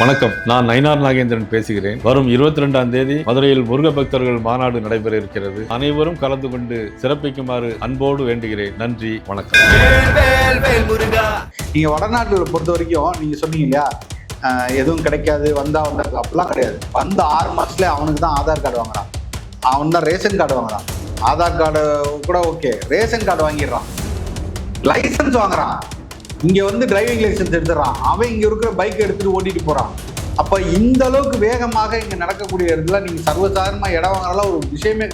வணக்கம். நான் நயினார் நாகேந்திரன் பேசுகிறேன். வரும் இருபத்தி ரெண்டாம் தேதி மதுரையில் முருக பக்தர்கள் மாநாடு நடைபெற இருக்கிறது. அனைவரும் கலந்து கொண்டு சிறப்பிக்குமாறு அன்போடு வேண்டுகிறேன். நன்றி வணக்கம். நீங்க வடநாட்டில் பொறுத்த வரைக்கும் நீங்க சொன்னீங்க இல்லையா? எதுவும் கிடைக்காது வந்தா வந்தா அப்படிலாம் கிடையாது. வந்த ஆறு மாசத்துல அவனுக்கு தான் ஆதார் கார்டு வாங்குறான். அவன் தான் ரேஷன் கார்டு வாங்குறான். ஆதார் கார்டு கூட ஓகே. ரேஷன் கார்டு வாங்கிடுறான். லைசன்ஸ் வாங்குறான். இங்க வந்து டிரைவிங் லைசன்ஸ் எடுத்துறான். அவன் இங்க இருக்கிற பைக் எடுத்துட்டு ஓட்டிட்டு போறான். அப்ப இந்த அளவுக்கு வேகமாக இங்க நடக்கக்கூடிய இடத்துல நீங்க சர்வசாதாரணமா இடம் வாங்குறதுலாம் ஒரு விஷயமே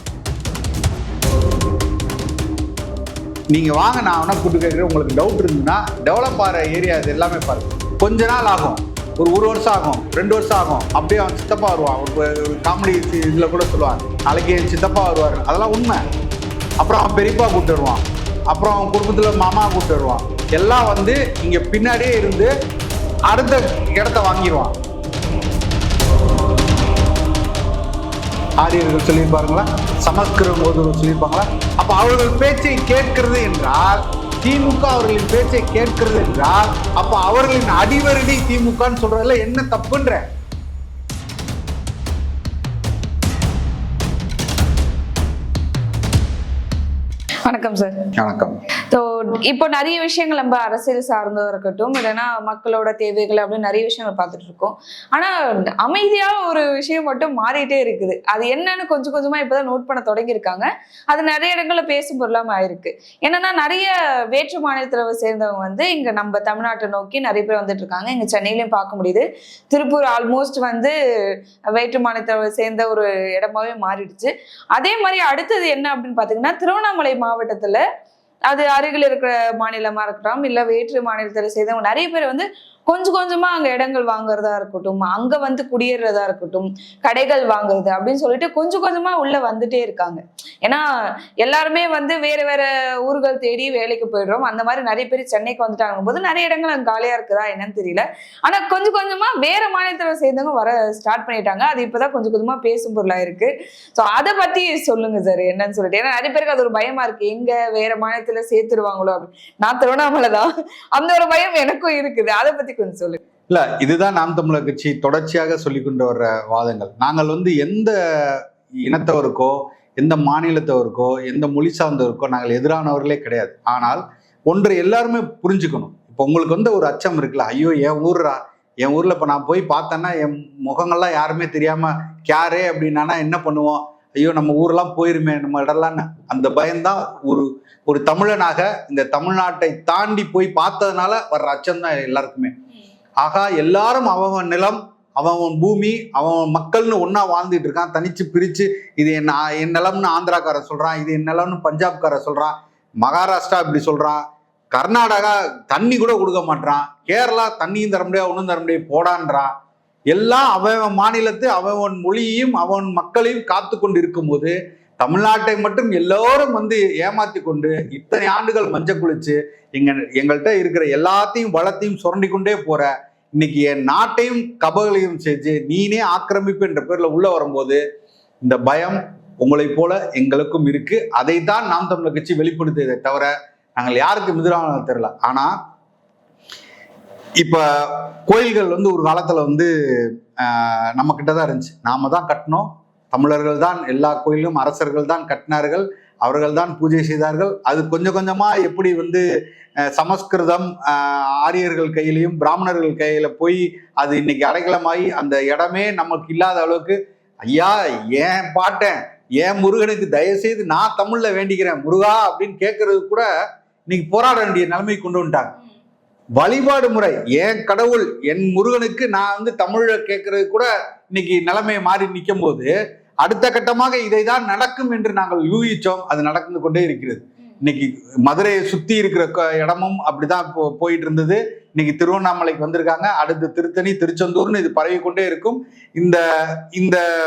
நீங்க வாங்க நான் வேணா கூட்டு கேட்குறேன். உங்களுக்கு டவுட் இருந்ததுன்னா டெவலப் ஆகிற ஏரியா இது எல்லாமே பாருங்க. கொஞ்ச நாள் ஆகும். ஒரு ஒரு வருஷம் ஆகும். ரெண்டு வருஷம் ஆகும். அப்படியே அவன் சித்தப்பா வருவான். ஒரு காமெடி இதில் கூட சொல்லுவான் நாளைக்கு என் சித்தப்பா வருவார். அதெல்லாம் உண்மை. அப்புறம் அவன் பெரியப்பா கூப்பிட்டு வருவான். அப்புறம் அவன் குடும்பத்தில் மாமா கூப்பிட்டு வருவான். எல்லாம் வந்து இங்கே பின்னாடியே இருந்து அடுத்த இடத்த வாங்கிடுவான். ஆரியர்கள் சொல்லியிருப்பாருங்களா? சமஸ்கிருதம் ஓதுவர் சொல்லியிருப்பாங்களா? அப்ப அவர்கள் பேச்சை கேட்கிறது என்றால் திமுக அவர்களின் பேச்சை கேட்கிறது என்றால் அப்ப அவர்களின் அடிவருடி திமுகன்னு சொல்றதுல என்ன தப்புன்ற? வணக்கம் சார். வணக்கம். ஸோ இப்போ நிறைய விஷயங்கள் நம்ம அரசியல் சார்ந்ததாக இருக்கட்டும் இல்லைன்னா மக்களோட தேவைகள் அப்படின்னு நிறைய விஷயங்கள் பார்த்துட்டு இருக்கோம். ஆனா அமைதியா ஒரு விஷயம் மட்டும் மாறிட்டே இருக்குது. அது என்னன்னு கொஞ்சம் கொஞ்சமா இப்பதான் நோட் பண்ண தொடங்கியிருக்காங்க. அது நிறைய இடங்கள்ல பேசும் பொருளாம ஆயிருக்கு. என்னன்னா நிறைய வேற்று மாநிலத்தில் சேர்ந்தவங்க வந்து இங்க நம்ம தமிழ்நாட்டை நோக்கி நிறைய பேர் வந்துட்டு இருக்காங்க. இங்க சென்னையிலயும் பார்க்க முடியுது. திருப்பூர் ஆல்மோஸ்ட் வந்து வேற்று மாநிலத்தை சேர்ந்த ஒரு இடமாவே மாறிடுச்சு. அதே மாதிரி அடுத்தது என்ன அப்படின்னு பாத்தீங்கன்னா திருவண்ணாமலை மாவட்டத்துல அது அருகில் இருக்கிற மாநிலமா இருக்கட்டும் இல்லை வேற்று மாநிலத்தில் செய்தவங்க நிறைய பேர் வந்து கொஞ்சம் கொஞ்சமா அங்க இடங்கள் வாங்குறதா இருக்கட்டும் அங்க வந்து குடியேறதா இருக்கட்டும் கடைகள் வாங்குறது அப்படின்னு சொல்லிட்டு கொஞ்சம் கொஞ்சமா உள்ள வந்துட்டே இருக்காங்க. ஏன்னா எல்லாருமே வந்து வேற வேற ஊர்கள் தேடி வேலைக்கு போயிடுறோம். அந்த மாதிரி நிறைய பேர் சென்னைக்கு வந்துட்டாங்க. போது நிறைய இடங்கள் அங்க காலியா இருக்குதா என்னன்னு தெரியல. ஆனா கொஞ்சம் கொஞ்சமா வேற மாநிலத்துல சேர்ந்தவங்க வர ஸ்டார்ட் பண்ணிட்டாங்க. அது இப்பதான் கொஞ்சம் கொஞ்சமா பேசும் பொருளா இருக்கு. ஸோ அதை பத்தி சொல்லுங்க சார் என்னன்னு சொல்லிட்டு. ஏன்னா நிறைய பேருக்கு அது ஒரு பயமா இருக்கு. எங்க வேற மாநிலத்துல சேர்த்துருவாங்களோ அப்படின்னு. நான் திருவண்ணாமலை தான். அந்த ஒரு பயம் எனக்கும் இருக்குது. அதை பத்தி கொஞ்சம் சொல்லுங்க. இல்ல இதுதான் நாம் தமிழர் கட்சி தொடர்ச்சியாக சொல்லி கொண்டு வர்ற வாதங்கள். நாங்கள் வந்து எந்த இனத்தவருக்கோ எந்த மாநிலத்தவருக்கோ எந்த மொழி சார்ந்தவருக்கோ நாங்கள் எதிரானவர்களே கிடையாது. ஆனால் ஒன்று எல்லாருமே புரிஞ்சுக்கணும். இப்போ உங்களுக்கு வந்து ஒரு அச்சம் இருக்குல்ல ஐயோ என் ஊர்ரா என் ஊர்ல இப்போ நான் போய் பார்த்தேன்னா என் முகங்கள்லாம் யாருமே தெரியாம கேரே அப்படின்னா என்ன பண்ணுவோம்? ஐயோ நம்ம ஊர்லாம் போயிருமே நம்ம இடம்லான்னு அந்த பயம்தான் ஒரு ஒரு தமிழனாக இந்த தமிழ்நாட்டை தாண்டி போய் பார்த்ததுனால வர்ற அச்சம் தான் எல்லாருக்குமே. ஆகா எல்லாரும் அவன் நிலம் அவன் பூமி அவன் மக்கள்னு ஒன்றா வாழ்ந்துட்டு இருக்கான். தனிச்சு பிரித்து இது என் என் நிலம்னு ஆந்திராக்காரன் சொல்கிறான் இது என் நிலம்னு பஞ்சாப்காரன் சொல்கிறான் மகாராஷ்டிரா இப்படி சொல்கிறான் கர்நாடகா தண்ணி கூட கொடுக்க மாட்டான் கேரளா தண்ணியும் தர முடியாது ஒன்றும் தர முடியாது போடான்றான். எல்லாம் அவன் மாநிலத்து அவன் மொழியையும் அவன் மக்களையும் காத்து கொண்டு இருக்கும்போது தமிழ்நாட்டை மட்டும் எல்லோரும் வந்து ஏமாத்தி கொண்டு இத்தனை ஆண்டுகள் மஞ்ச குளிச்சு எங்க எங்கள்கிட்ட இருக்கிற எல்லாத்தையும் வளத்தையும் சுரண்டி கொண்டே போற இன்னைக்கு என் நாட்டையும் கபகளையும் செஞ்சு நீனே ஆக்கிரமிப்பு என்ற பேர்ல உள்ள வரும்போது இந்த பயம் உங்களைப் போல எங்களுக்கும் இருக்கு. அதை தான் நாம் தமிழர் கட்சி வெளிப்படுத்தியதை தவிர நாங்கள் யாருக்கு எதிரான தெரியல. ஆனா இப்ப கோயில்கள் வந்து ஒரு காலத்துல வந்து நம்ம கிட்ட தான் இருந்துச்சு. நாம தான் கட்டினோம். தமிழர்கள் தான் எல்லா கோயிலும் அரசர்கள் தான் கட்டினார்கள். அவர்கள் தான் பூஜை செய்தார்கள். அது கொஞ்சம் கொஞ்சமா எப்படி வந்து சமஸ்கிருதம் ஆரியர்கள் கையிலையும் பிராமணர்கள் கையில போய் அது இன்னைக்கு அடைக்கலமாகி அந்த இடமே நமக்கு இல்லாத அளவுக்கு ஐயா ஏன் பாட்டேன்? ஏன் முருகனுக்கு தயவுசெய்து நான் தமிழ்ல வேண்டிக்கிறேன் முருகா அப்படின்னு கேட்கறது கூட இன்னைக்கு போராட வேண்டிய நிலைமை கொண்டு வந்துட்டாங்க. வழிபாடு முறை என் கடவுள் என் முருகனுக்கு நான் வந்து தமிழ்ல கேட்கறது கூட இன்னைக்கு நிலைமையை மாறி நிற்கும் போது அடுத்த கட்டமாக இதை தான் நடக்கும் என்று நாங்கள் யூகிச்சோம். அது நடந்து கொண்டே இருக்கிறது. இன்னைக்கு மதுரையை சுத்தி இருக்கிற க- இடமும் அப்படிதான் போ- போயிட்டு இருந்தது இன்னைக்கு திருவண்ணாமலைக்கு வந்திருக்காங்க. அடுத்து திருத்தணி திருச்செந்தூர்னு இது பரவி கொண்டே இருக்கும். இந்த இந்த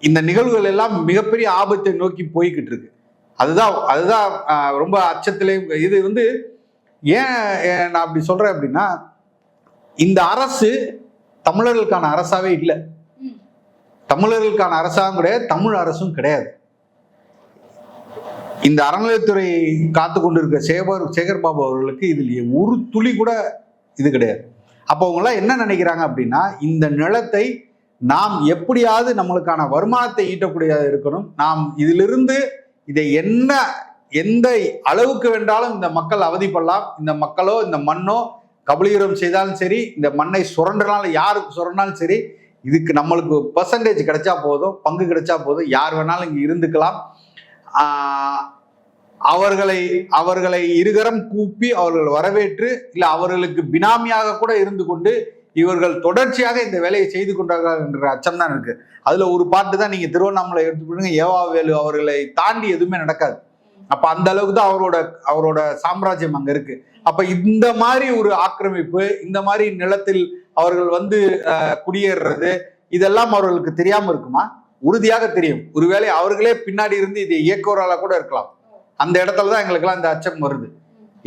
இந்த நிகழ்வுகள் எல்லாம் மிகப்பெரிய ஆபத்தை நோக்கி போய்கிட்டு இருக்கு. அதுதான் அதுதான் ரொம்ப அச்சத்திலே இது வந்து ஏன் ஏன் நான் அப்படி சொல்றேன் அப்படின்னா இந்த அரசு தமிழர்களுக்கான அரசாவே இல்லை. தமிழர்களுக்கான அரசாங்கம் கிடையாது தமிழ் அரசும் கிடையாது. இந்த அறநிலையத்துறை காத்து கொண்டிருக்க சேகர் சேகர் பாபு அவர்களுக்கு இதில் ஒரு துளி கூட இது கிடையாது. அப்போ அவங்களாம் என்ன நினைக்கிறாங்க அப்படின்னா இந்த நிலத்தை நாம் எப்படியாவது நம்மளுக்கான வருமானத்தை ஈட்டக்கூடியதாக இருக்கணும். நாம் இதிலிருந்து இதை என்ன எந்த அளவுக்கு வேண்டாலும் இந்த மக்கள் அவதிப்படலாம். இந்த மக்களோ இந்த மண்ணோ கபலீகரம் செய்தாலும் சரி இந்த மண்ணை சுரண்டினாலும் யாருக்கு சுரண்டாலும் சரி இதுக்கு நம்மளுக்கு பர்சன்டேஜ் கிடைச்சா போதும் பங்கு கிடைச்சா போதும் யார் வேணாலும் இங்கே இருந்துக்கலாம். அவர்களை அவர்களை இருகரம் கூப்பி அவர்கள் வரவேற்று இல்லை அவர்களுக்கு பினாமியாக கூட இருந்து கொண்டு இவர்கள் தொடர்ச்சியாக இந்த வேலையை செய்து கொண்டார்கள் என்ற அச்சம் தான் இருக்கு. அதுல ஒரு பாட்டு தான் நீங்க திருவண்ணாமலை எடுத்துக்கிட்டுங்க ஏவா வேலு அவர்களை தாண்டி எதுவுமே நடக்காது. அப்ப அந்த அளவுக்கு தான் அவரோட அவரோட சாம்ராஜ்யம் அங்க இருக்கு. அப்ப இந்த மாதிரி ஒரு ஆக்கிரமிப்பு இந்த மாதிரி நிலத்தில் அவர்கள் வந்து குடியேறுறது இதெல்லாம் அவர்களுக்கு தெரியாம இருக்குமா? உறுதியாக தெரியும். ஒருவேளை அவர்களே பின்னாடி இருந்து இதை இயக்குவரால கூட இருக்கலாம். அந்த இடத்துல தான் எங்களுக்கெல்லாம் இந்த அச்சம் வருது.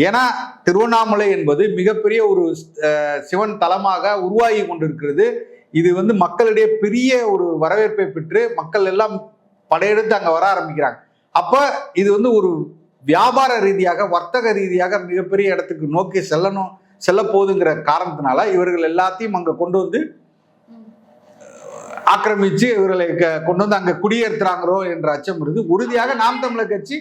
ஏன்னா திருவண்ணாமலை என்பது மிகப்பெரிய ஒரு சிவன் தலமாக உருவாகி கொண்டிருக்கிறது. இது வந்து மக்களிடையே பெரிய ஒரு வரவேற்பை பெற்று மக்கள் எல்லாம் படையெடுத்து அங்க வர ஆரம்பிக்கிறாங்க. அப்ப இது வந்து ஒரு வியாபார ரீதியாக வர்த்தக ரீதியாக மிகப்பெரிய இடத்துக்கு நோக்கி செல்லணும் செல்ல போகுதுங்கிற காரணத்தினால இவர்கள் எல்லாத்தையும் அங்கே கொண்டு வந்து ஆக்கிரமிச்சு இவர்களை க- கொண்டு வந்து அங்கே குடியேற்றுறாங்களோ என்ற அச்சம் இருக்கு உறுதியாக நாம் தமிழர் கட்சி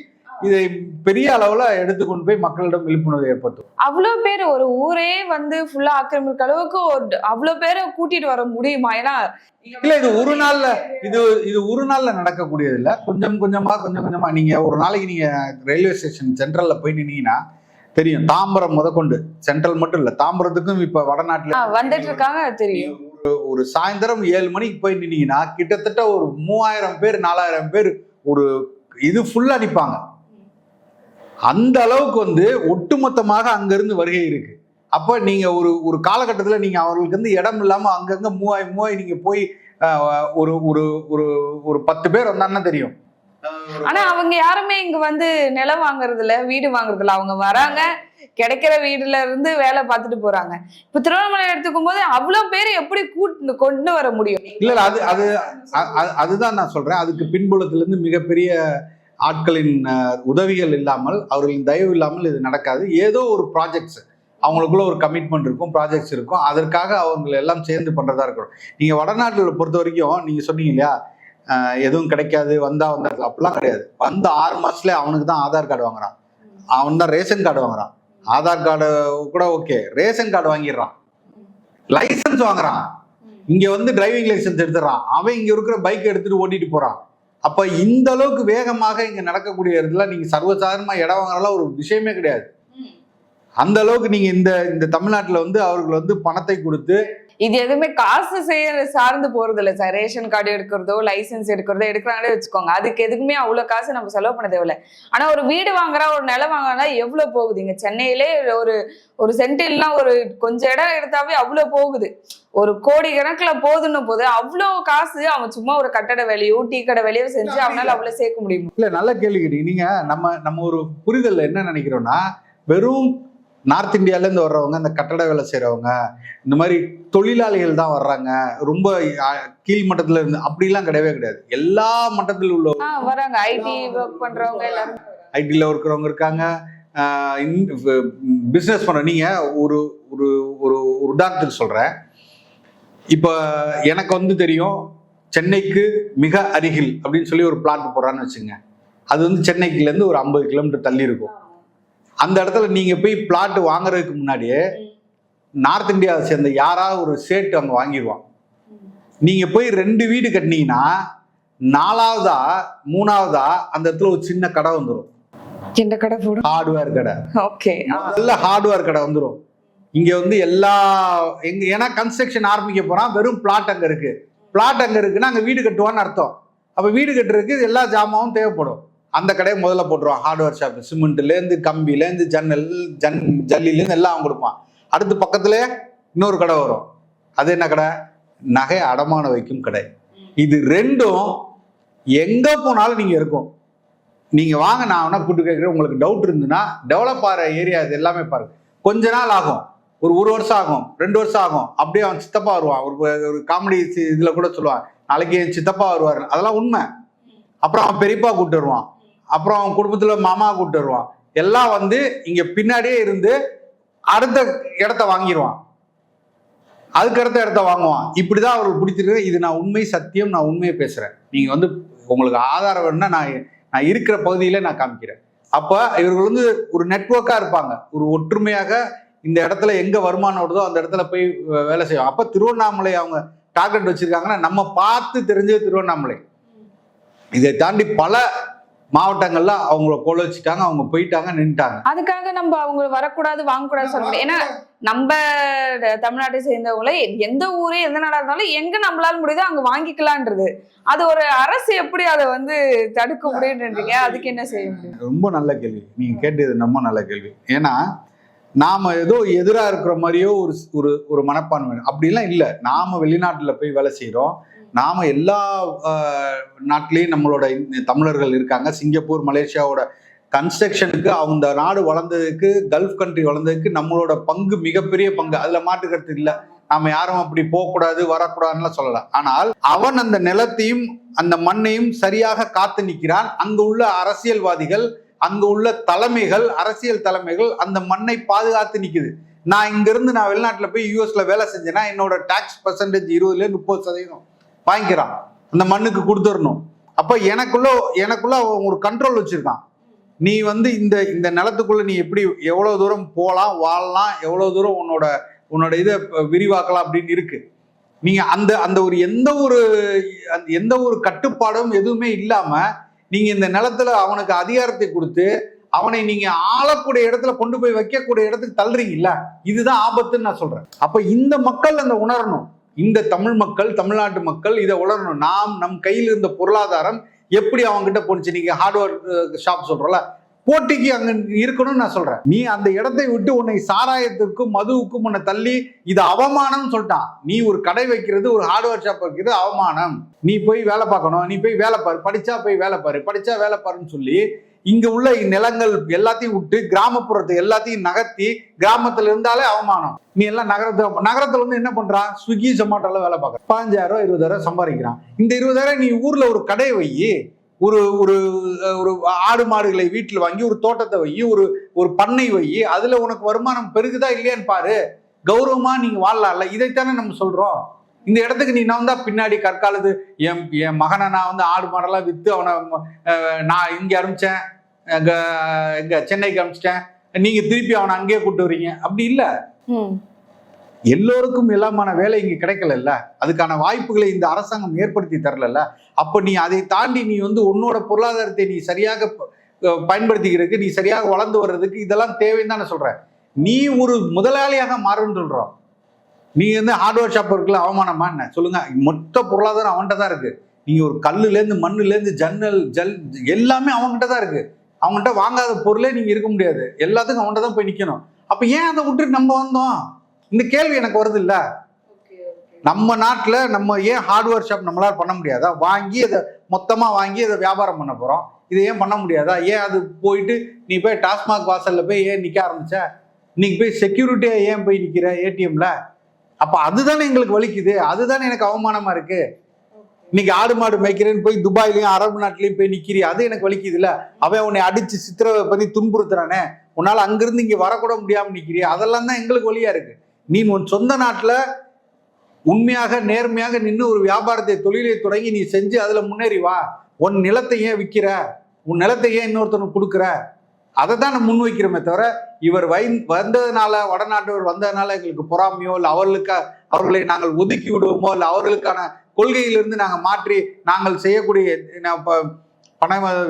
இதை பெரிய அளவுல எடுத்து கொண்டு போய் மக்களிடம் விழிப்புணர்வு ஏற்படுத்தும். அவ்வளவு பேர் ஒரு ஊரே வந்து ஃபுல்லா ஆக்கிரமிக்க அளவுக்கு ஒரு அவ்வளவு பேரை கூட்டிட்டு வர முடியுமா? ஏன்னா இல்ல இது ஒரு நாள்ல இது இது ஒரு நாள்ல நடக்கக்கூடியது இல்ல கொஞ்சம் கொஞ்சமா கொஞ்சம் கொஞ்சமா நீங்க ஒரு நாளைக்கு நீங்க ரயில்வே ஸ்டேஷன் சென்ட்ரல்ல போய் நின்னீங்கன்னா தெரியும். தாம்பரம் முதற்கொண்டு சென்ட்ரல் மட்டும் இல்ல தாம்பரத்துக்கும் இப்ப வடநாட்டுல வந்துட்டு இருக்காங்க தெரியும். ஒரு சாயந்தரம் ஏழு மணிக்கு போய் நின்னீங்கன்னா கிட்டத்தட்ட ஒரு மூவாயிரம் பேர் நாலாயிரம் பேர் ஒரு இது ஃபுல்லா நிப்பாங்க. அந்த அளவுக்கு வந்து ஒட்டுமொத்தமாக அங்கிருந்து வருகை இருக்கு. அப்ப நீங்க ஒரு ஒரு காலகட்டத்துல நீங்க அவர்களுக்கு வந்து இடம் இல்லாம அங்கங்க மூவாய் மூவாய் நீங்க போய் ஒரு ஒரு ஒரு ஒரு பத்து பேர் வந்தாங்கன்னா தெரியும். ஆனா அவங்க யாருமே இங்க வந்து நிலம் வாங்குறது இல்ல வீடு வாங்குறது இல்ல அவங்க வராங்க கிடைக்கிற வீடுல இருந்து வேலை பார்த்துட்டு போறாங்க. இப்ப திருவண்ணாமலை எடுத்துக்கும் போது அவ்வளவு பேர் எப்படி கூட்டு கொண்டு வர முடியும்? இல்ல அது அது அதுதான் நான் சொல்றேன். அதுக்கு பின்புலத்துல இருந்து மிகப்பெரிய ஆட்களின் உதவிகள் இல்லாமல் அவர்களின் தயவு இல்லாமல் இது நடக்காது. ஏதோ ஒரு ப்ராஜெக்ட்ஸ் அவங்களுக்குள்ள ஒரு கமிட்மெண்ட் இருக்கும் ப்ராஜெக்ட்ஸ் இருக்கும். அதற்காக அவங்க எல்லாம் சேர்ந்து பண்ணுறதா இருக்கணும். நீங்கள் வடநாட்டில் பொறுத்த வரைக்கும் நீங்கள் சொன்னீங்க இல்லையா? எதுவும் கிடைக்காது வந்தா வந்தா அப்படிலாம் கிடையாது. வந்த ஆறு மாசத்துல அவனுக்கு தான் ஆதார் கார்டு வாங்குறான். அவன் தான் ரேஷன் கார்டு வாங்குறான். ஆதார் கார்டு கூட ஓகே. ரேஷன் கார்டு வாங்கிடுறான். லைசன்ஸ் வாங்குறான். இங்க வந்து டிரைவிங் லைசென்ஸ் எடுத்துறான் அவன் இங்க இருக்கிற பைக் எடுத்துட்டு ஓட்டிட்டு போறான். அப்ப இந்த அளவுக்கு வேகமாக இங்க நடக்கக்கூடிய இடத்துல நீங்க சர்வசாதாரணமா இடம் வாங்குறதுலாம் ஒரு விஷயமே கிடையாது. அந்த அளவுக்கு நீங்க இந்த இந்த தமிழ்நாட்டுல வந்து அவர்கள் வந்து பணத்தை கொடுத்து இது எதுவுமே காசு செய்ய சார்ந்து போறது இல்ல சார். ரேஷன் கார்டு எடுக்கிறதோ லைசென்ஸ் எடுக்கிறதோ எடுக்கிறாங்களே வச்சுக்கோங்க. அதுக்கு எதுக்குமே அவ்வளவு காசு நம்ம செலவு பண்ண தேவையில்ல. ஆனா ஒரு வீடு வாங்குறா ஒரு நிலம் வாங்குறா எவ்வளவு போகுது? இங்க சென்னையிலே ஒரு ஒரு சென்டில்லாம் ஒரு கொஞ்சம் இடம் எடுத்தாவே அவ்வளவு போகுது. ஒரு கோடி கணக்குல போதுன்னு போது அவ்வளவு காசு அவன் சும்மா ஒரு கட்டட வேலையோ டீ கடை வேலையோ செஞ்சு அவனால அவ்வளவு சேர்க்க முடியுமா? இல்ல நல்ல கேள்வி நீங்க நம்ம நம்ம ஒரு புரிதல் என்ன நினைக்கிறோம்னா வெறும் நார்த் இந்தியால இருந்து வர்றவங்க இந்த கட்டட வேலை செய்றவங்க இந்த மாதிரி தொழிலாளிகள் தான் வர்றாங்க. ரொம்ப கீழ் மட்டத்துல இருந்து அப்படிலாம் கிடையவே கிடையாது. எல்லா மட்டத்தில் உள்ள ஆஹ் வராங்க ஐடி ஒர்க் பண்றவங்க எல்லாரும். ஐடியில் இருக்கிறவங்க இருக்காங்க. பிஸ்னஸ் பண்ண நீங்க ஒரு ஒரு ஒரு உதாரணத்துக்கு சொல்றேன். இப்போ எனக்கு வந்து தெரியும் சென்னைக்கு மிக அருகில் அப்படின்னு சொல்லி ஒரு பிளாட் போடுறான்னு வச்சுங்க. அது வந்து சென்னைக்குலேருந்து ஒரு ஐம்பது கிலோமீட்டர் தள்ளி இருக்கும். அந்த இடத்துல நீங்க போய் பிளாட் வாங்குறதுக்கு முன்னாடியே நார்த் இந்தியாவை சேர்ந்த யாராவது ஒரு சேட்டு அங்கே வாங்கிடுவான் நீங்க போய் ரெண்டு வீடு கட்டினீங்கன்னா நாலாவதா மூணாவதா அந்த இடத்துல ஒரு சின்ன கடை வந்துடும் இந்த கடை ஹார்ட்வேர் கடை. ஓகே முதல்ல ஹார்ட்வேர் கடை வந்துடும் இங்க வந்து எல்லா எங்க ஏன்னா கன்ஸ்ட்ரக்ஷன் ஆரம்பிக்க போறான் வெறும் பிளாட் அங்க இருக்கு. பிளாட் அங்க இருக்குன்னா அங்க வீடு கட்டுவான்னு அர்த்தம். அப்ப வீடு கட்டுறதுக்கு எல்லா ஜாமாவும் தேவைப்படும். அந்த கடையை முதல்ல போட்டுருவான். ஹார்ட்வேர் ஷாப் சிமெண்ட்லேருந்து கம்பிலேருந்து ஜன்னல் ஜன் ஜல்லிலேருந்து எல்லாம் அவன் கொடுப்பான். அடுத்து பக்கத்துல இன்னொரு கடை வரும். அது என்ன கடை? நகை அடமான வைக்கும் கடை. இது ரெண்டும் எங்க போனாலும் நீங்க இருக்கும். நீங்க வாங்க நான் வேணா கூட்டு கேட்குறேன். உங்களுக்கு டவுட் இருந்துன்னா டெவலப் ஆகிற ஏரியா இது எல்லாமே பாருங்க. கொஞ்ச நாள் ஆகும். ஒரு ஒரு வருஷம் ஆகும் ரெண்டு வருஷம் ஆகும். அப்படியே அவன் சித்தப்பா வருவான். ஒரு ஒரு காமெடி இதுல கூட சொல்லுவான். நாளைக்கு என் சித்தப்பா வருவார். அதெல்லாம் உண்மை. அப்புறம் அவன் பெரியப்பா கூப்பிட்டு வருவான். அப்புறம் அவன் குடும்பத்துல மாமா கூப்பிட்டு வருவான். எல்லாம் வந்து இங்க பின்னாடியே இருந்து அடுத்த இடத்த வாங்கிடுவான் அதுக்கு அடுத்த இடத்த வாங்குவான். இப்படிதான் அவருக்கு பிடிச்சிருக்கு. இது நான் உண்மை சத்தியம் நான் உண்மையை பேசுறேன். நீங்க வந்து உங்களுக்கு ஆதாரம் வேணும்னா நான் நான் இருக்கிற பகுதியில நான் காமிக்கிறேன். அப்ப இவர்கள் வந்து ஒரு நெட்ஒர்க்காக இருப்பாங்க. ஒரு ஒற்றுமையாக இந்த இடத்துல எங்க வருமானம் வருதோ அந்த இடத்துல போய் வேலை செய்வோம் அப்ப திருவண்ணாமலை அவங்க டார்கெட் வச்சிருக்காங்கன்னா நம்ம பார்த்து தெரிஞ்சது திருவண்ணாமலை. இதை தாண்டி பல மாவட்டங்கள்ல அவங்கள கொலை வச்சுட்டாங்க அவங்க போயிட்டாங்க நின்ட்டாங்க அதுக்காக நம்ம அவங்க வரக்கூடாது வாங்கக்கூடாது சொல்ல ஏன்னா நம்ம தமிழ்நாட்டை சேர்ந்தவங்களே எந்த ஊரே எந்த நாடா இருந்தாலும் எங்க நம்மளால முடியுதோ அங்க வாங்கிக்கலான்றது. அது ஒரு அரசு எப்படி அதை வந்து தடுக்க முடியுன்றீங்க? அதுக்கு என்ன செய்ய முடியும்? ரொம்ப நல்ல கேள்வி. நீங்க கேட்டது ரொம்ப நல்ல கேள்வி. ஏன்னா நாம ஏதோ எதிராக இருக்கிற மாதிரியோ ஒரு ஒரு ஒரு மனப்பான்மை அப்படிலாம் இல்லை. நாம வெளிநாட்டில் போய் வேலை செய்கிறோம் நாம எல்லா நாட்டிலையும் நம்மளோட இந்த தமிழர்கள் இருக்காங்க. சிங்கப்பூர் மலேசியாவோட கன்ஸ்ட்ரக்ஷனுக்கு அந்த நாடு வளர்ந்ததுக்கு கல்ஃப் கண்ட்ரி வளர்ந்ததுக்கு நம்மளோட பங்கு மிகப்பெரிய பங்கு. அதுல மாட்டுக்கிறது இல்லை. நாம யாரும் அப்படி போகக்கூடாது வரக்கூடாதுன்னு சொல்லலாம் ஆனால் அவன் அந்த நிலத்தையும் அந்த மண்ணையும் சரியாக காத்து நிற்கிறான் அங்கு உள்ள அரசியல்வாதிகள் அங்க உள்ள தலைமைகள் அரசியல் தலைமைகள் அந்த மண்ணை பாதுகாத்து நிக்குது. நான் இங்க இருந்து நான் வெளிநாட்டுல போய் யூஎஸ்ல வேலை செஞ்சேன்னா என்னோட டாக்ஸ் பர்சன்டேஜ் இருபதுல முப்பது சதவீதம் வாங்கிக்கிறான். அந்த மண்ணுக்கு கொடுத்துடணும். அப்ப எனக்குள்ள எனக்குள்ள அவன் ஒரு கண்ட்ரோல் வச்சிருக்கான். நீ வந்து இந்த இந்த நிலத்துக்குள்ள நீ எப்படி எவ்வளவு தூரம் போகலாம் வாழலாம் எவ்வளவு தூரம் உன்னோட உன்னோட இதை விரிவாக்கலாம் அப்படின்னு இருக்கு. நீங்க அந்த அந்த ஒரு எந்த ஒரு அந்த எந்த ஒரு கட்டுப்பாடும் எதுவுமே இல்லாம நீங்க இந்த நிலத்துல அவனுக்கு அதிகாரத்தை கொடுத்து அவனை நீங்க ஆளக்கூடிய இடத்துல கொண்டு போய் வைக்கக்கூடிய இடத்துக்கு தள்ளுறீங்கல்ல? இதுதான் ஆபத்துன்னு நான் சொல்றேன். அப்ப இந்த மக்கள் அந்த உணரணும். இந்த தமிழ் மக்கள் தமிழ்நாட்டு மக்கள் இதை உணரணும். நாம் நம் கையில் இருந்த பொருளாதாரம் எப்படி அவங்ககிட்ட போணுச்சு? நீங்க ஹார்ட்வேர் ஷாப் uh, சொல்றோம்ல. போட்டிக்கு அங்க இருக்கணும்னு நான் சொல்றேன். நீ அந்த இடத்தை விட்டு உன்னை சாராயத்துக்கும் மதுவுக்கும் உன்னை தள்ளி இது அவமானம்னு சொல்லிட்டான். நீ ஒரு கடை வைக்கிறது ஒரு ஹார்ட்வேர் ஷாப் வைக்கிறது அவமானம். நீ போய் வேலை பார்க்கணும் நீ போய் வேலை பாரு படிச்சா போய் வேலை பாரு படிச்சா வேலை பாருன்னு சொல்லி இங்க உள்ள நிலங்கள் எல்லாத்தையும் விட்டு கிராமப்புறத்தை எல்லாத்தையும் நகர்த்தி கிராமத்துல இருந்தாலே அவமானம். நீ எல்லாம் நகரத்துல நகரத்துல வந்து என்ன பண்றான் ஸ்விக்கி ஜொமாட்டோல வேலை பார்க்க பதினஞ்சாயிரம் ரூபாய் இருபதாயிரம் சம்பாதிக்கிறான். இந்த இருபதாயிரம் நீ ஊர்ல ஒரு கடை வை. ஒரு ஒரு ஒரு ஆடு மாடுகளை வீட்டில் வாங்கி ஒரு தோட்டத்தை வை ஒரு ஒரு பண்ணை வை அதுல உனக்கு வருமானம் பெருகுதா இல்லையான்னு பாரு. கௌரவமா நீங்க வாழலாம்ல இதைத்தானே நம்ம சொல்றோம். இந்த இடத்துக்கு நீ நான் தான் பின்னாடி கற்காலத்து என் என் மகனை நான் வந்து ஆடு மாடெல்லாம் வித்து அவனை நான் இங்கே அனுப்பிச்சேன் எங்க எங்க சென்னைக்கு அனுப்பிச்சிட்டேன். நீங்க திருப்பி அவனை அங்கேயே கூப்பிட்டு வர்றீங்க அப்படி இல்லை. எல்லோருக்கும் எல்லாமான வேலை இங்கே கிடைக்கலல்ல? அதுக்கான வாய்ப்புகளை இந்த அரசாங்கம் ஏற்படுத்தி தரல அப்போ நீ அதை தாண்டி நீ வந்து உன்னோட பொருளாதாரத்தை நீ சரியாக ப- பயன்படுத்திக்கிறதுக்கு நீ சரியாக வளர்ந்து வர்றதுக்கு இதெல்லாம் தேவைன்னு தான் நான் நீ ஒரு முதலாளியாக மாறுன்னு சொல்கிறோம் நீ வந்து ஹார்ட்வேர் ஷாப் இருக்குல்ல அவமானமா என்ன? சொல்லுங்க. மொத்த பொருளாதாரம் அவன்கிட்ட தான் இருக்கு. நீங்க ஒரு கல்லுலேருந்து மண்ணுலேருந்து ஜன்னல் ஜல் எல்லாமே அவன்கிட்ட தான் இருக்கு. அவன்கிட்ட வாங்காத பொருளே நீங்க இருக்க முடியாது. எல்லாத்துக்கும் அவன்கிட்ட தான் போய் நிற்கணும் அப்போ ஏன் அதை விட்டுட்டு நம்ம வந்தோம்? இந்த கேள்வி எனக்கு வருது இல்ல நம்ம நாட்டுல நம்ம ஏன் ஹார்ட்வேர் ஷாப் நம்மளால பண்ண முடியாதா? வாங்கி அதை மொத்தமா வாங்கி அதை வியாபாரம் பண்ண போறோம். இதை ஏன் பண்ண முடியாதா? ஏன் அது போயிட்டு நீ போய் டாஸ்மாக் வாசல்ல போய் ஏன் நிக்க ஆரம்பிச்ச? இன்னைக்கு போய் செக்யூரிட்டியா ஏன் போய் நிக்கிற ஏடிஎம்ல? அப்ப அதுதானே எங்களுக்கு வலிக்குது. அதுதானே எனக்கு அவமானமா இருக்கு. இன்னைக்கு ஆடு மாடு மேய்க்கிறேன்னு போய் துபாய்லயும் அரபு நாட்டிலயும் போய் நிக்கிறீ அது எனக்கு வலிக்குது இல்ல அவன் உன்னை அடிச்சு சித்திரவை பண்ணி துன்புறுத்துறானே. உன்னால அங்கிருந்து இங்க வரக்கூட முடியாம நிக்கிறிய? அதெல்லாம் தான் எங்களுக்கு வழியா இருக்கு. நீ உன் சொந்த நாட்டில் உண்மையாக நேர்மையாக நின்று ஒரு வியாபாரத்தை தொழிலை தொடங்கி நீ செஞ்சு அதில் முன்னேறி வா. உன் நிலத்தை ஏன் விற்கிற உன் நிலத்தை ஏன் இன்னொருத்தனுக்கு கொடுக்குற? அதை தான் நம்ம முன் வைக்கிறோமே தவிர இவர் வை வந்ததுனால வடநாட்டவர் வந்ததுனால எங்களுக்கு பொறாமையோ இல்லை அவர்களுக்கு அவர்களை நாங்கள் ஒதுக்கி விடுவோமோ இல்லை அவர்களுக்கான கொள்கையிலிருந்து நாங்கள் மாற்றி நாங்கள் செய்யக்கூடிய நான்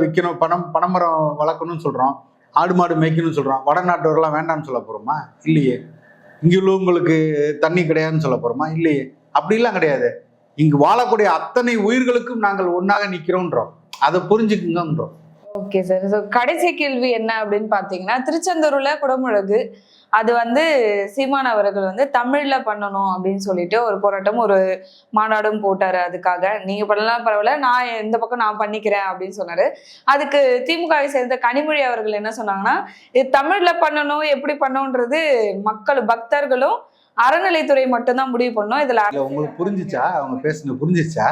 விற்கணும் பணம் பனைமரம் வளர்க்கணும்னு சொல்கிறோம் ஆடு மாடு மேய்க்கணும்னு சொல்கிறோம் வடநாட்டவர்கள்லாம் வேண்டாம்னு சொல்ல போகிறோமா இல்லையே. இங்கே உள்ளவங்களுக்கு தண்ணி கிடையாதுன்னு சொல்ல போகிறோமா இல்லையே. அப்படிலாம் கிடையாது. இங்கு வாழக்கூடிய அத்தனை உயிர்களுக்கும் நாங்கள் ஒன்றாக நிற்கிறோன்றோம் அதை புரிஞ்சுக்குங்கன்றோம். ஓகே சார் ஸோ கடைசி கேள்வி என்ன அப்படின்னு பார்த்தீங்கன்னா திருச்செந்தூர்ல குடமுழகு அது வந்து சீமான் அவர்கள் வந்து தமிழ்ல பண்ணணும் அப்படின்னு சொல்லிட்டு ஒரு போராட்டம் ஒரு மாநாடும் போட்டாரு அதுக்காக. நீங்க பண்ணலாம் பரவாயில்ல. நான் இந்த பக்கம் நான் பண்ணிக்கிறேன் அப்படின்னு சொன்னாரு. அதுக்கு திமுகவை சேர்ந்த கனிமொழி அவர்கள் என்ன சொன்னாங்கன்னா இது தமிழ்ல பண்ணணும் எப்படி பண்ணணுன்றது மக்கள் பக்தர்களும் அறநிலைத்துறை மட்டும்தான் முடிவு பண்ணணும். இதுல உங்களுக்கு புரிஞ்சிச்சா? அவங்க பேசுனது புரிஞ்சிச்சா?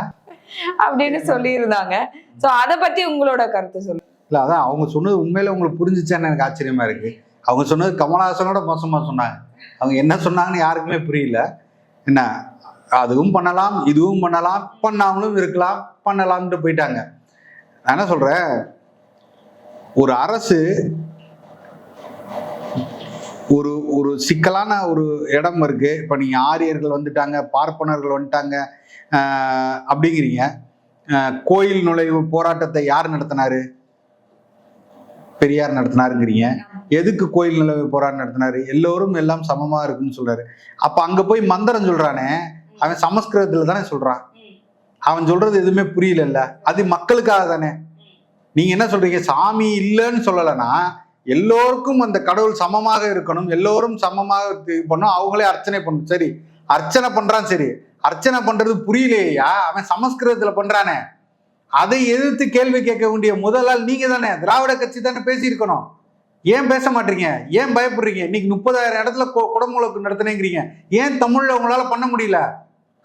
அப்படின்னு சொல்லியிருந்தாங்க. ஸோ அதை பத்தி உங்களோட கருத்து சொல்லுங்க. இல்லை அதான் அவங்க சொன்னது உண்மையில உங்களுக்கு புரிஞ்சிச்சான்னு எனக்கு ஆச்சரியமா இருக்கு. அவங்க சொன்னது கமலஹாசனோட மோசமாக சொன்னாங்க. அவங்க என்ன சொன்னாங்கன்னு யாருக்குமே புரியல. என்ன அதுவும் பண்ணலாம் இதுவும் பண்ணலாம் பண்ணாமலும் இருக்கலாம் பண்ணலாம்ட்டு போயிட்டாங்க. நான் என்ன சொல்கிறேன் ஒரு அரசு ஒரு ஒரு சிக்கலான ஒரு இடம் இருக்கு. இப்போ நீங்கள் ஆரியர்கள் வந்துட்டாங்க பார்ப்பனர்கள் வந்துட்டாங்க அப்படிங்கிறீங்க. கோயில் நுழைவு போராட்டத்தை யார் நடத்தினாரு? பெரியார் நடத்தினாருங்கிறீங்க. எதுக்கு கோயில் நிலவை போராட்டம் நடத்தினாரு. எல்லோரும் எல்லாம் சமமா இருக்குன்னு சொல்றாரு. அப்ப அங்க போய் மந்திரம் சொல்றானே அவன் சமஸ்கிருதத்துல தானே சொல்றான். அவன் சொல்றது எதுவுமே புரியலல்ல. அது மக்களுக்காக தானே. நீங்க என்ன சொல்றீங்க? சாமி இல்லைன்னு சொல்லலைன்னா எல்லோருக்கும் அந்த கடவுள் சமமாக இருக்கணும் எல்லோரும் சமமாக இது பண்ணும் அவங்களே அர்ச்சனை பண்ணும் சரி அர்ச்சனை பண்றான் சரி. அர்ச்சனை பண்றது புரியலையா? அவன் சமஸ்கிருதத்துல பண்றானே. அதை எதிர்த்து கேள்வி கேட்க வேண்டிய முதல் ஆள் நீங்க தானே திராவிட கட்சி தானே பேசியிருக்கணும். ஏன் பேச மாட்டீங்க? ஏன் பயப்படுறீங்க? இன்னைக்கு முப்பதாயிரம் இடத்துல கொ- குடமுழுக்கு நடத்தினேங்கிறீங்க. ஏன் தமிழ்ல உங்களால பண்ண முடியல?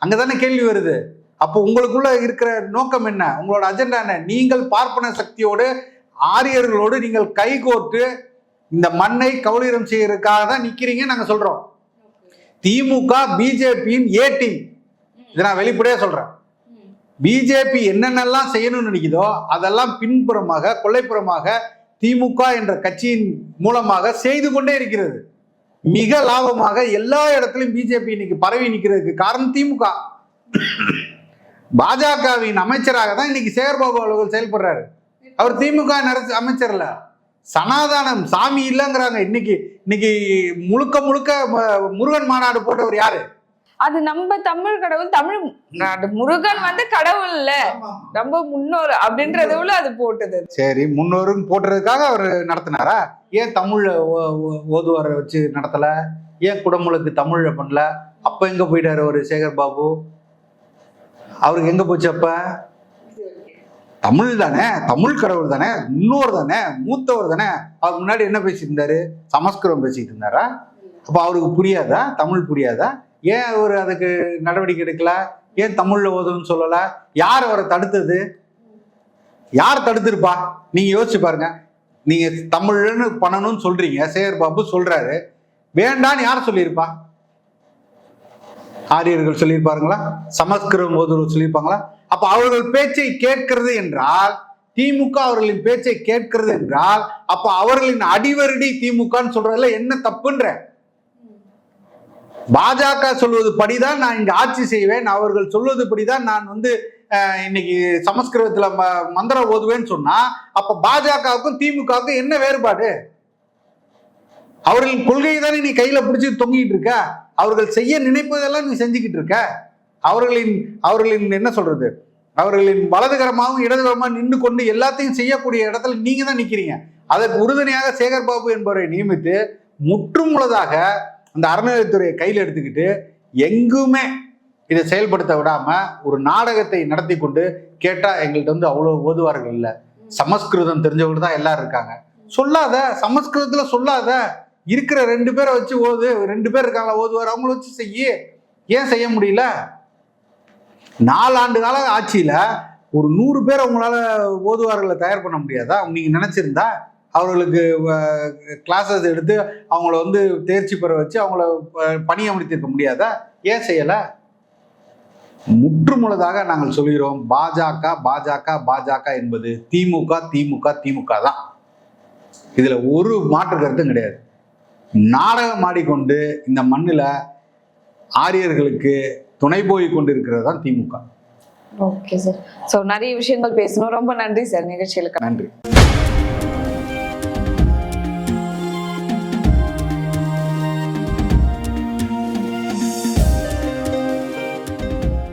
அங்கதானே கேள்வி வருது. அப்போ உங்களுக்குள்ள இருக்கிற நோக்கம் என்ன? உங்களோட அஜெண்டா என்ன? நீங்கள் பார்ப்பன சக்தியோடு ஆரியர்களோடு நீங்கள் கைகோர்த்து இந்த மண்ணை கௌரீரம் செய்யறதுக்காக தான் நிக்கிறீங்க நாங்க சொல்றோம். திமுக பிஜேபியின் ஏ டீம் இதை நான் வெளிப்படையா சொல்றேன். பிஜேபி என்னென்னலாம் செய்யணும்னு நினைக்குதோ அதெல்லாம் பின்புறமாக கொள்ளைப்புறமாக திமுக என்ற கட்சியின் மூலமாக செய்து கொண்டே இருக்கிறது. மிக லாபமாக எல்லா இடத்துலையும் பிஜேபி இன்னைக்கு பரவி நிற்கிறதுக்கு காரணம் திமுக. பாஜகவின் அமைச்சராக தான் இன்னைக்கு சேகர்பாபு அவர்கள் செயல்படுறாரு. அவர் திமுக அமைச்சர்ல. சனாதானம் சாமி இல்லைங்கிறாங்க. இன்னைக்கு இன்னைக்கு முழுக்க முழுக்க முருகன் மாநாடு போட்டவர் யாரு? அது நம்ம தமிழ் கடவுள் தமிழ் முருகன் வந்து கடவுள் இல்ல ரொம்ப முன்னோர் அப்படின்றதுல அது போட்டது. சரி முன்னோரும் போட்டுறதுக்காக அவர் நடத்தினாரா? ஏன் ஓ- ஓதுவாரை வச்சு நடத்தல? ஏன் குடமுழுக்கு தமிழ்ல பண்ணல? அப்ப எங்க போயிட்டாரு ஒரு சேகர் பாபு? அவருக்கு எங்க போச்சு அப்ப? தமிழ் தானே தமிழ் கடவுள் தானே முன்னோர் தானே மூத்தவர் தானே. அவர் முன்னாடி என்ன பேசிட்டு இருந்தாரு? சமஸ்கிருதம் பேசிட்டு இருந்தாரா? அப்ப அவருக்கு புரியாதா? தமிழ் புரியாதா? ஏன் அவர் அதுக்கு நடவடிக்கை எடுக்கல? ஏன் தமிழ்ல ஓதுன்னு சொல்லல? யார் அவரை தடுத்தது? யார் தடுத்திருப்பா? நீங்க யோசிச்சு பாருங்க. நீங்க தமிழ்னு பண்ணணும்னு சொல்றீங்க. சேகர் பாபு சொல்றாரு. வேண்டான்னு யார் சொல்லியிருப்பா? ஆரியர்கள் சொல்லியிருப்பாருங்களா? சமஸ்கிருதம் ஓதுவர் சொல்லியிருப்பாங்களா? அப்ப அவர்கள் பேச்சை கேட்கிறது என்றால் திமுக அவர்களின் பேச்சை கேட்கிறது என்றால் அப்ப அவர்களின் அடிவருடி திமுகன்னு சொல்றதுல என்ன தப்புன்ற? பாஜக சொல்வது படிதான் நான் இங்க ஆட்சி செய்வேன். அவர்கள் சொல்வது படிதான் நான் வந்து இன்னைக்கு சமஸ்கிருதத்துல ம- மந்திரம் ஓதுவேன்னு சொன்னா அப்ப பாஜகவுக்கும் திமுகவுக்கும் என்ன வேறுபாடு? அவர்களின் கொள்கையை தானே நீ கையில பிடிச்சி தொங்கிட்டு இருக்க? அவர்கள் செய்ய நினைப்பதெல்லாம் நீ செஞ்சுக்கிட்டு இருக்க? அவர்களின் அவர்களின் என்ன சொல்றது? அவர்களின் வலதுகரமாகவும் இடதுகரமாக நின்று கொண்டு எல்லாத்தையும் செய்யக்கூடிய இடத்துல நீங்க தான் நிக்கிறீங்க. அதற்கு உறுதுணையாக சேகர் பாபு என்பவரை நியமித்து முற்றுமுழுதாக அந்த அறநிலையத்துறையை கையில் எடுத்துக்கிட்டு எங்குமே இதை செயல்படுத்த விடாம ஒரு நாடகத்தை நடத்தி கொண்டு கேட்டா எங்கள்கிட்ட வந்து அவ்வளவு ஓதுவார்கள் இல்லை. சமஸ்கிருதம் தெரிஞ்சவங்க தான் எல்லாரும் இருக்காங்க. சொல்லாத சமஸ்கிருதத்துல சொல்லாத இருக்கிற ரெண்டு பேரை வச்சு ஓது ரெண்டு பேர் இருக்காங்களா ஓதுவார் அவங்கள வச்சு செய்ய. ஏன் செய்ய முடியல? நாலாண்டு கால ஆட்சியில ஒரு நூறு பேர் அவங்களால ஓதுவார்களை தயார் பண்ண முடியாதா? நீங்க நினைச்சிருந்தா அவர்களுக்கு கிளாஸஸ் எடுத்து அவங்கள வந்து தேர்ச்சி பெற வச்சு அவங்கள அஹ், பணியமர்த்திருக்க முடியாதா? ஏன் செய்யல? முற்றுமுழுதாக நாங்கள் சொல்கிறோம் பாஜக பாஜக பாஜக என்பது திமுக திமுக திமுக தான். இதுல ஒரு மாற்று கருத்தும் கிடையாது. நாடகம் ஆடிக்கொண்டு இந்த மண்ணில் ஆரியர்களுக்கு துணை போய் கொண்டிருக்கிறது தான் திமுக. ஓகே சார் சோ நிறைய விஷயங்கள் பேசணும். ரொம்ப நன்றி சார் நிகழ்ச்சிகளுக்கு. நன்றி.